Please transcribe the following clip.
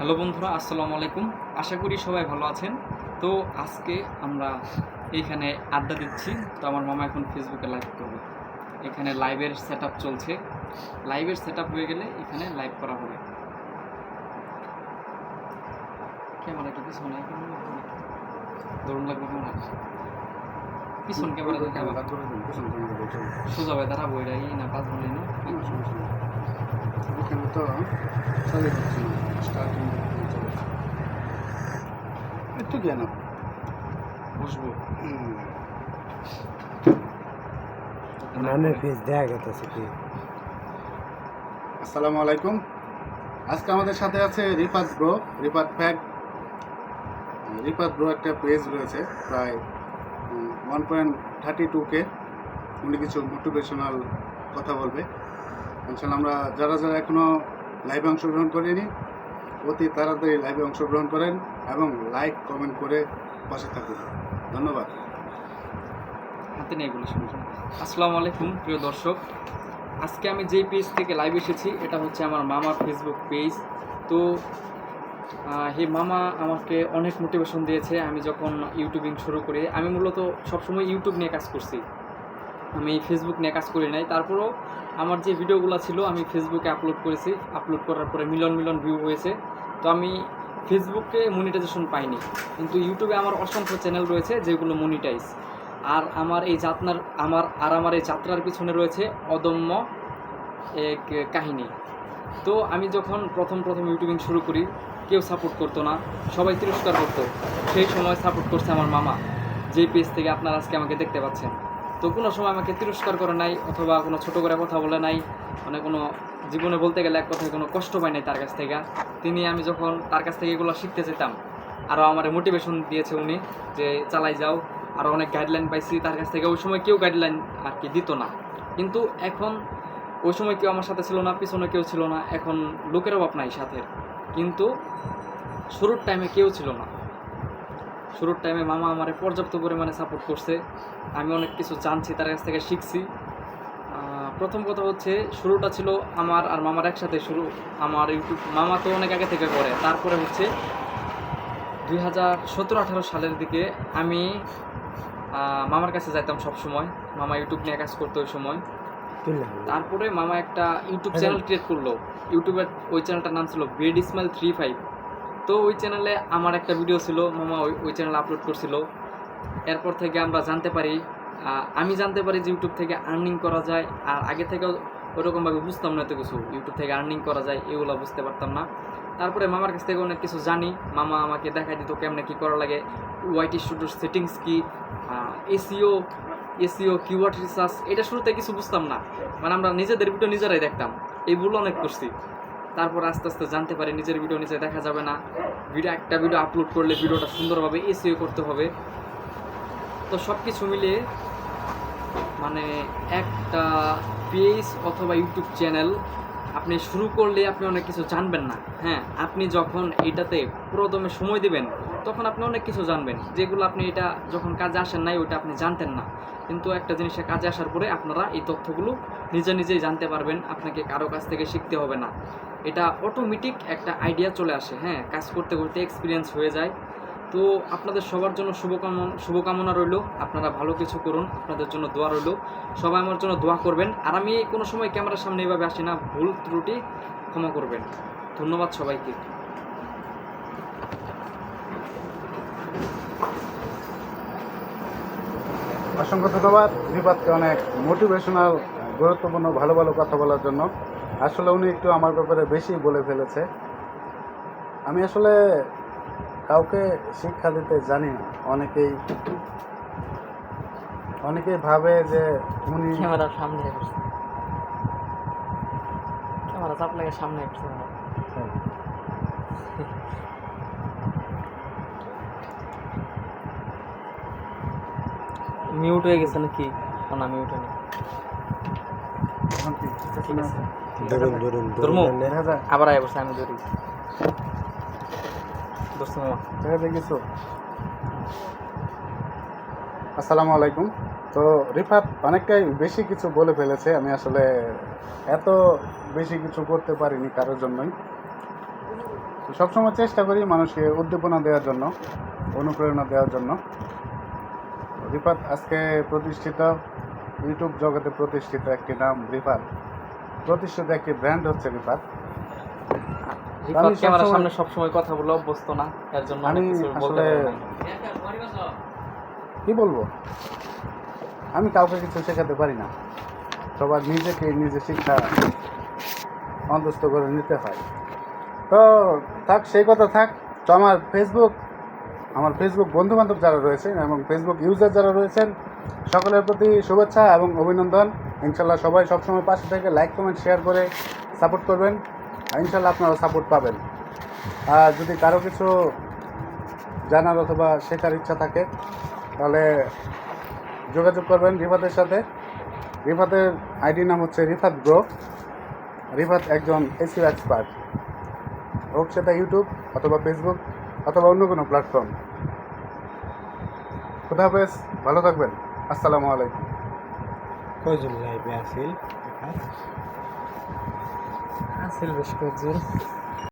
Hello বন্ধুরা আসসালামু আলাইকুম আশা করি সবাই ভালো আছেন তো আজকে আমরা এইখানে আড্ডা দিচ্ছি তো আমার মামা এখন ফেসবুকে লাইভ করবে এখানে লাইভের সেট চলছে লাইভের সেট হয়ে গেলে এখানে লাইভ করা হবে ক্যামেরাটা পিছনে ধরুন লাগবে ক্যামেরা পিছন ক্যামেরা সোজা হয়ে দাঁড়াবো এটা না পাঁচ বলি না এখানে তো চালু হচ্ছে না স্টার্টিং একটু জ্ঞান বসবো। নানের ফিস দেখা গেছে কি? আসসালামু আলাইকুম। আজকে আমাদের সাথে আছে রিফাত ব্রো রিফাত ফ্যাক রিফাত ব্রো একটা পেজ রয়েছে প্রায় one point thirty two K উনি কিছু মোটিভেশনাল কথা বলবে। ইনশাল্লাহ আমরা যারা যারা এখনও লাইভে অংশগ্রহণ করিনি, অতি তাড়াতাড়ি লাইভে অংশগ্রহণ করেন এবং লাইক, কমেন্ট করে পাশে থাকুন। ধন্যবাদ। হাতে নেই বলে আসসালামু আলাইকুম, প্রিয় দর্শক। আজকে আমি যেই পেজ থেকে লাইভ এসেছি, এটা হচ্ছে আমার মামার ফেসবুক পেজ তো হে মামা আমাকে অনেক মোটিভেশন দিয়েছে, আমি যখন ইউটিউবিং শুরু করি, আমি মূলত সবসময় ইউটিউব নিয়ে কাজ করছি। আমি ফেসবুক নিয়ে কাজ করি নাই, তারপরও আমার যে ভিডিওগুলো ছিল, আমি ফেসবুকে আপলোড করেছি। আপলোড করার পরে মিলন মিলন ভিউ হয়েছে। তো আমি ফেসবুকে মনিটাইজেশন পাইনি। কিন্তু ইউটিউবে আমার অসংখ্য চ্যানেল রয়েছে, যেগুলো মনিটাইজ আর আমার এই যাত্রার, আমার, আর আমার এই যাত্রার পিছনে রয়েছে অদম্য এক কাহিনী। তো আমি যখন প্রথম প্রথম ইউটিউবিং শুরু করি, কেউ সাপোর্ট করতো না। সবাই তিরস্কার করতো। সেই সময় সাপোর্ট করছে আমার মামা যেই পেজ থেকে আপনারা আজকে আমাকে দেখতে পাচ্ছেন। তো কোনো সময় আমাকে তিরস্কার করে নাই অথবা কোনো ছোটো করে কথা বলে নাই মানে কোনো জীবনে বলতে গেলে এক কথায় কোনো কষ্ট পাই নাই তার কাছ থেকে। তিনি আমি যখন তার কাছ থেকে এগুলো শিখতে যেতাম আরও আমার মোটিভেশন দিয়েছে উনি যে চালাই যাও আরও অনেক গাইডলাইন পাইছি তার কাছ থেকে। ওই সময় কেউ গাইডলাইন আর কি দিত না। কিন্তু এখন ওই সময় কেউ আমার সাথে ছিল না, পিছনে কেউ ছিল না, এখন লোকের অভাব নাই সাথে কিন্তু শুরুর টাইমে কেউ ছিল না। শুরুর টাইমে মামা আমারে পর্যাপ্ত পরিমাণে সাপোর্ট করছে। আমি অনেক কিছু জানছি তার কাছ থেকে শিখছি। প্রথম কথা হচ্ছে শুরুটা ছিল আমার আর মামার একসাথে শুরু। আমার ইউটিউব মামা তো অনেক আগে থেকে করে। তারপরে হচ্ছে দুই হাজার সতেরো আঠারো সালের দিকে আমি মামার কাছে যাইতাম সব সময় মামা ইউটিউব নিয়ে কাজ করতো ওই সময়। তারপরে মামা একটা ইউটিউব চ্যানেল ক্রিয়েট করল। ইউটিউবের ওই চ্যানেলটার নাম ছিল বেড ইসমাইল থ্রি ফাইভ তো ওই চ্যানেলে আমার একটা ভিডিও ছিল, মামা ওই ওই চ্যানেলে আপলোড করছিল। এরপর থেকে আমরা জানতে পারি আমি জানতে পারি যে ইউটিউব থেকে আর্নিং করা যায়, আর আগে থেকেও ওরকমভাবে বুঝতাম না এত কিছু। ইউটিউব থেকে আর্নিং করা যায়, এগুলো বুঝতে পারতাম না। তারপরে মামার কাছ থেকে অনেক কিছু জানি। মামা আমাকে দেখাই দিত কেমনে কী করা লাগে ওয়াইটি স্টুডিওর সেটিংস কী এসিও এসিও কিওয়ার্ড রিসার্চ এটা শুরুতে কিছু বুঝতাম না। মানে আমরা নিজেদের ভিডিও নিজেরাই দেখতাম। এইগুলো অনেক করছি। তারপর আস্তে আস্তে জানতে পারি নিজের ভিডিও নিচে দেখা যাবে না। ভিডিও একটা ভিডিও আপলোড করলে ভিডিওটা সুন্দরভাবে এসিও করতে হবে। তো সব কিছু মিলিয়ে মানে একটা পেজ অথবা ইউটিউব চ্যানেল আপনি শুরু করলে আপনি অনেক কিছু জানবেন না। হ্যাঁ আপনি যখন এটাতে প্রথমে সময় দিবেন তখন আপনি অনেক কিছু জানবেন। যেগুলো আপনি এটা যখন কাজে আসেন নাই, ওইটা আপনি জানতেন না। কিন্তু একটা জিনিসের কাজে আসার পরে আপনারা এই তথ্যগুলো নিজে নিজেই জানতে পারবেন, আপনাকে কারও কাছ থেকে শিখতে হবে না। এটা অটোমেটিক একটা আইডিয়া চলে আসে হ্যাঁ? কাজ করতে করতে এক্সপিরিয়েন্স হয়ে যায়। তো আপনাদের সবার জন্য শুভকামনা শুভকামনা রইল। আপনারা ভালো কিছু করুন, আপনাদের জন্য দোয়া রইল। সবাই আমার জন্য দোয়া করবেন। আর আমি কোনো সময় ক্যামেরার সামনে এভাবে আসি না, ভুল ত্রুটি ক্ষমা করবেন। ধন্যবাদ সবাইকে। অসংখ্য ধন্যবাদ। রিফাতকে অনেক মোটিভেশনাল গুরুত্বপূর্ণ ভালো ভালো কথা বলার জন্য। আসলে উনি একটু আমার ব্যাপারে বেশি বলে ফেলেছে। আমি আসলে কাউকে শিক্ষা দিতে জানি না। অনেকেই অনেকেই ভাবে যে উনি ক্যামেরার সামনে ক্যামেরা সামনে মিউট হয়ে গেছে নাকি? না মিউট হয়নি। আবার আয় বসে আমি ধরি। দোস্ত মামা। দেখা আসসালামু আলাইকুম। তো রিফাত অনেকটাই বেশি কিছু বলে ফেলেছে। আমি আসলে এত বেশি কিছু করতে পারিনি কারোর জন্যই। সবসময় চেষ্টা করি মানুষকে উদ্দীপনা দেওয়ার জন্য অনুপ্রেরণা দেওয়ার জন্য। রিফাত আজকে প্রতিষ্ঠিত ইউটিউব জগতে প্রতিষ্ঠিত একটি নাম রিফাত। প্রতিষ্ঠিত একটি ব্র্যান্ড হচ্ছে রিফাত। রিফাত ক্যামেরার সামনে সবসময় কথা বলে অভ্যস্ত না এর জন্য আমি আসলে- কি বলব? আমি কাউকে কিছু শেখাতে পারি না। সবার নিজেকে নিজে শিক্ষা অন্তস্থ করে নিতে হয়। তো থাক সেই কথা থাক। তো আমার ফেসবুক আমার ফেসবুক বন্ধু বান্ধব যারা রয়েছেন এবং ফেসবুক ইউজার যারা রয়েছেন, সকলের প্রতি শুভেচ্ছা এবং অভিনন্দন। ইনশাল্লাহ সবাই সবসময় পাশে থেকে লাইক কমেন্ট শেয়ার করে সাপোর্ট করবেন। ইনশাল্লাহ আপনারা সাপোর্ট পাবেন। আর যদি কারও কিছু জানার অথবা শেখার ইচ্ছা থাকে, তাহলে যোগাযোগ করবেন রিফাতের সাথে। রিফাতের আইডি নাম হচ্ছে রিফাত ব্রো রিফাত একজন এসিও এক্সপার্ট হোক সেটা ইউটিউব অথবা ফেসবুক অথবা অন্য কোনো প্ল্যাটফর্ম খুদা হাফেজ, ভালো থাকবেন। আসসালামু আলাইকুম। কয়জন আসিল আসিল বেশ কয়েকজন।